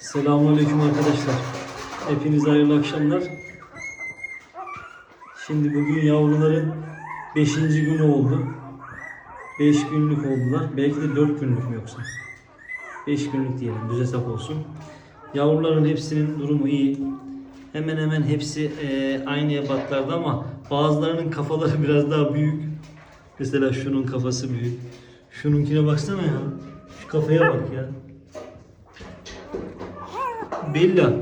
Selamünaleyküm arkadaşlar. Hepinize hayırlı akşamlar. Şimdi bugün yavruların 5. günü oldu. 5 günlük oldular. Belki de 4 günlük mü yoksa? 5 günlük diyelim. Düz hesap olsun. Yavruların hepsinin durumu iyi. Hemen hemen hepsi eee, aynı ebatlarda ama bazılarının kafaları biraz daha büyük. Mesela şunun kafası büyük. Şununkine baksana ya. Şu kafaya bak ya. Bella.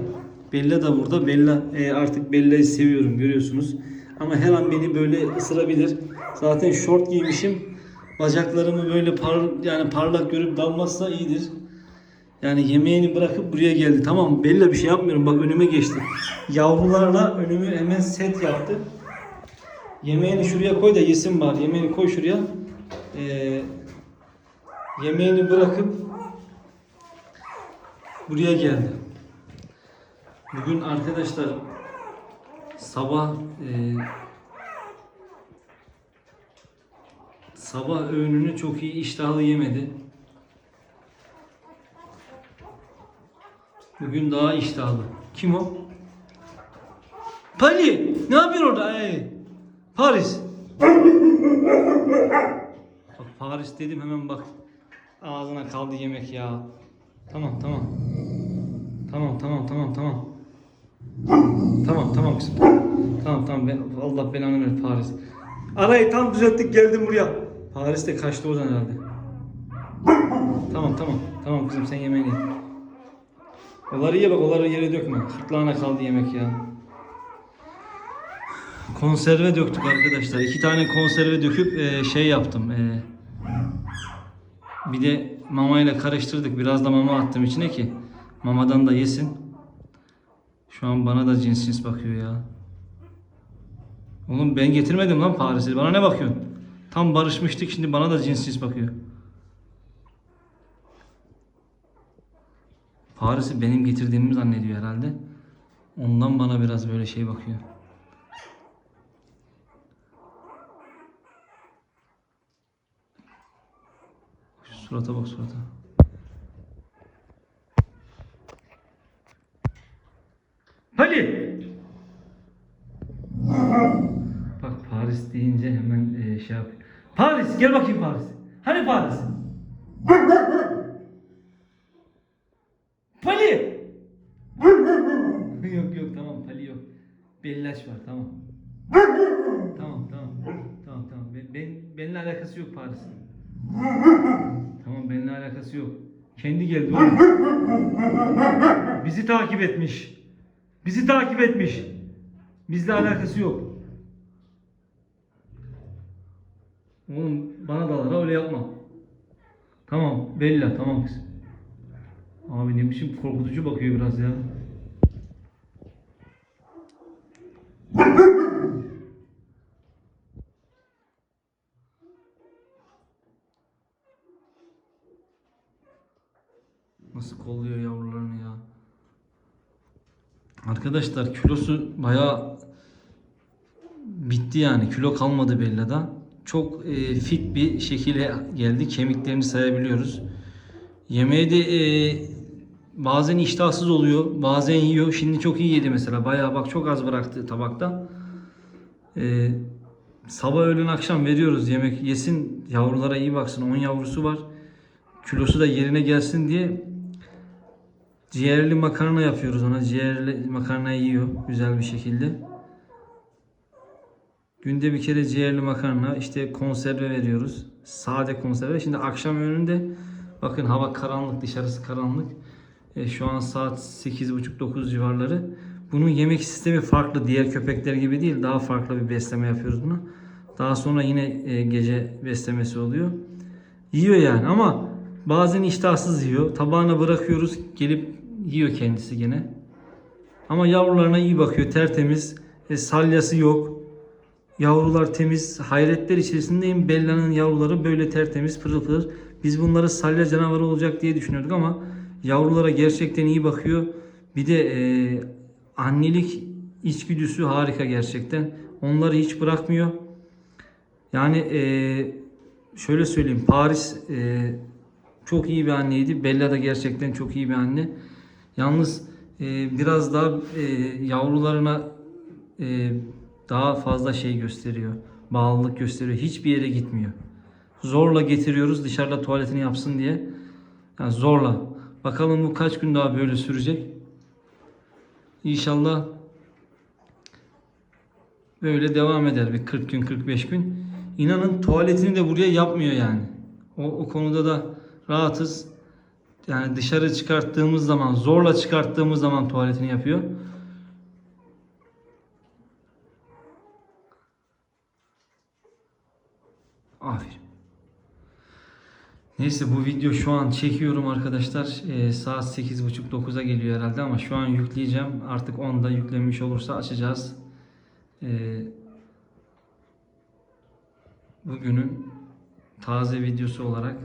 Bella da burada. Bella e, artık Bella'yı seviyorum görüyorsunuz. Ama her an beni böyle ısırabilir. Zaten şort giymişim. Bacaklarımı böyle par yani parlak görüp dalmazsa iyidir. Yani yemeğini bırakıp buraya geldi. Tamam Bella bir şey yapmıyorum. Bak önüme geçti. Yavrularla önümü hemen set yaptı. Yemeğini şuraya koy da yesin var. Yemeğini koy şuraya. Ee, yemeğini bırakıp buraya geldi. Bugün arkadaşlar sabah e, sabah öğününü çok iyi iştahlı yemedi. Bugün daha iştahlı. Kim o? Pali! Ne yapıyorsun orada? Ay, Paris! Bak Paris dedim hemen bak. Ağzına kaldı yemek ya. Tamam tamam. Tamam tamam tamam tamam. Tamam tamam kızım. Tamam tamam ben Allah belanı ver Paris. Arayı tam düzelttik geldim buraya. Paris de kaçtı oradan herhalde. Tamam tamam. Tamam kızım sen yemeğini ye. Onları ye bak onları yere dökme. Gırtlağına kaldı yemek ya. Konserve döktük arkadaşlar. İki tane konserve döküp e, şey yaptım. E, bir de mamayla karıştırdık. Biraz da mama attım içine ki mamadan da yesin. Şu an bana da cins cins bakıyor ya. Oğlum ben getirmedim lan Paris'i. Bana ne bakıyorsun? Tam barışmıştık şimdi bana da cins cins bakıyor. Paris'i benim getirdiğimi zannediyor herhalde. Ondan bana biraz böyle şey bakıyor. Surata bak surata. Hadi. Bak Paris deyince hemen e, şey yap. Paris gel bakayım Paris. Hani Paris? Pali. yok yok tamam Pali yok. Bellaş var tamam. Tamam tamam. Tamam tamam. Ben, ben, benimle alakası yok Paris'in. Tamam benimle alakası yok. Kendi geldi oğlum. Bizi takip etmiş. Bizi takip etmiş. Bizle alakası yok. Oğlum bana dalar öyle yapma. Tamam Bella tamam kız. Abi ne biçim korkutucu bakıyor biraz ya. Nasıl kolluyor yavrularını ya. Arkadaşlar kilosu bayağı bitti yani. Kilo kalmadı Bella'da. Çok e, fit bir şekilde geldi. Kemiklerini sayabiliyoruz. Yemeğe de e, bazen iştahsız oluyor. Bazen yiyor. Şimdi çok iyi yedi mesela. Bayağı bak çok az bıraktı tabakta. E, sabah öğlen akşam veriyoruz yemek yesin. Yavrulara iyi baksın. 10 yavrusu var. Kilosu da yerine gelsin diye Ciğerli makarna yapıyoruz ona. Ciğerli makarna yiyor güzel bir şekilde. Günde bir kere ciğerli makarna, işte konserve veriyoruz. Sade konserve. Şimdi akşam önünde bakın hava karanlık, dışarısı karanlık. E, şu an saat 8.30-9 civarları. Bunun yemek sistemi farklı. Diğer köpekler gibi değil. Daha farklı bir besleme yapıyoruz buna. Daha sonra yine e, gece beslemesi oluyor. Yiyor yani ama bazen iştahsız yiyor. Tabağına bırakıyoruz. Gelip yiyor kendisi gene. Ama yavrularına iyi bakıyor. Tertemiz. E, salyası yok. Yavrular temiz. Hayretler içerisindeyim. Bella'nın yavruları böyle tertemiz pırıl pırıl. Biz bunları salya canavarı olacak diye düşünüyorduk ama yavrulara gerçekten iyi bakıyor. Bir de e, annelik içgüdüsü harika gerçekten. Onları hiç bırakmıyor. Yani e, şöyle söyleyeyim. Paris e, çok iyi bir anneydi. Bella da gerçekten çok iyi bir anne. Yalnız e, biraz daha e, yavrularına e, daha fazla şey gösteriyor. Bağlılık gösteriyor. Hiçbir yere gitmiyor. Zorla getiriyoruz dışarıda tuvaletini yapsın diye. Yani zorla. Bakalım bu kaç gün daha böyle sürecek. İnşallah böyle devam eder bir 40 gün 45 gün. İnanın tuvaletini de buraya yapmıyor yani. O, o konuda da rahatız. Yani dışarı çıkarttığımız zaman, zorla çıkarttığımız zaman tuvaletini yapıyor. Aferin. Neyse bu video şu an çekiyorum arkadaşlar. Ee, saat 8.30-9'a geliyor herhalde ama şu an yükleyeceğim. Artık 10'da yüklenmiş olursa açacağız. Ee, bugünün taze videosu olarak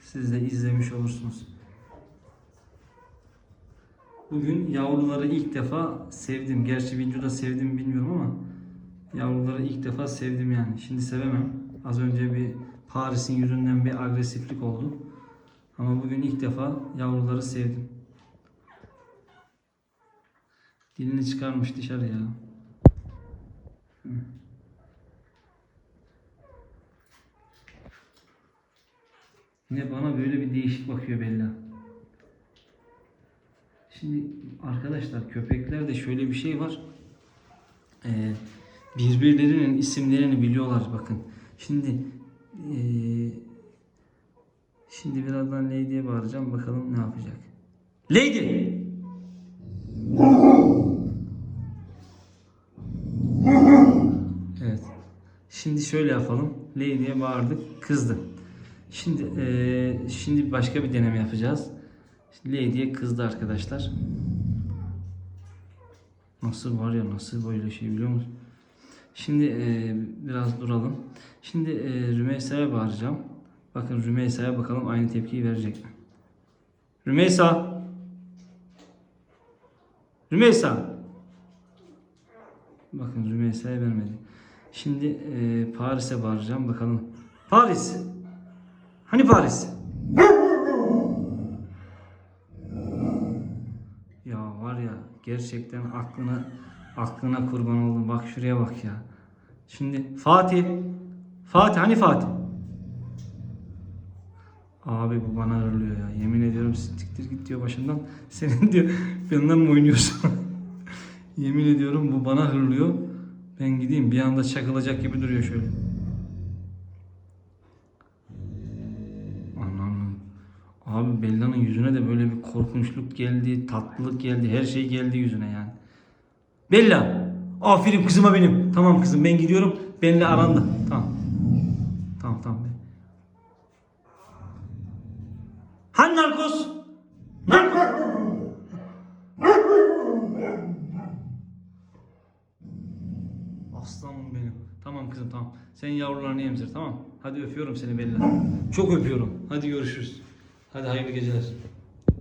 siz de izlemiş olursunuz. Bugün yavruları ilk defa sevdim. Gerçi videoda sevdim bilmiyorum ama yavruları ilk defa sevdim yani. Şimdi sevemem. Az önce bir Paris'in yüzünden bir agresiflik oldu. Ama bugün ilk defa yavruları sevdim. Dilini çıkarmış dışarı ya. Hı. Yine bana böyle bir değişik bakıyor Bella. Şimdi arkadaşlar köpeklerde şöyle bir şey var. Ee, birbirlerinin isimlerini biliyorlar bakın. Şimdi ee, şimdi birazdan Lady'ye bağıracağım bakalım ne yapacak. Lady! Evet. Şimdi şöyle yapalım. Lady'ye bağırdık. Kızdı. Şimdi ee, şimdi başka bir deneme yapacağız. Şimdi Lady'ye kızdı arkadaşlar. Nasıl var ya nasıl böyle şey biliyor musun? Şimdi e, biraz duralım. Şimdi e, Rümeysa'ya bağıracağım. Bakın Rümeysa'ya bakalım aynı tepkiyi verecek mi? Rümeysa! Rümeysa! Bakın Rümeysa'ya vermedi. Şimdi e, Paris'e bağıracağım bakalım. Paris! Hani Paris? Ya var ya gerçekten aklına aklına kurban oldum. Bak şuraya bak ya. Şimdi Fatih. Fatih hani Fatih? Abi bu bana hırlıyor ya. Yemin ediyorum siktir git diyor başından. Senin diyor benden mi oynuyorsun? Yemin ediyorum bu bana hırlıyor. Ben gideyim bir anda çakılacak gibi duruyor şöyle. Anam. Abi Bella'nın yüzüne de böyle bir korkunçluk geldi, tatlılık geldi, her şey geldi yüzüne yani. Bella! Aferin kızıma benim. Tamam kızım ben gidiyorum. Benle aranda. Tamam. Tamam tamam. Hani narkoz? Narkoz? Aslanım benim. Tamam kızım tamam. Sen yavrularını emzir tamam. Hadi öpüyorum seni Bella. Çok öpüyorum. Hadi görüşürüz. Hadi hayırlı geceler.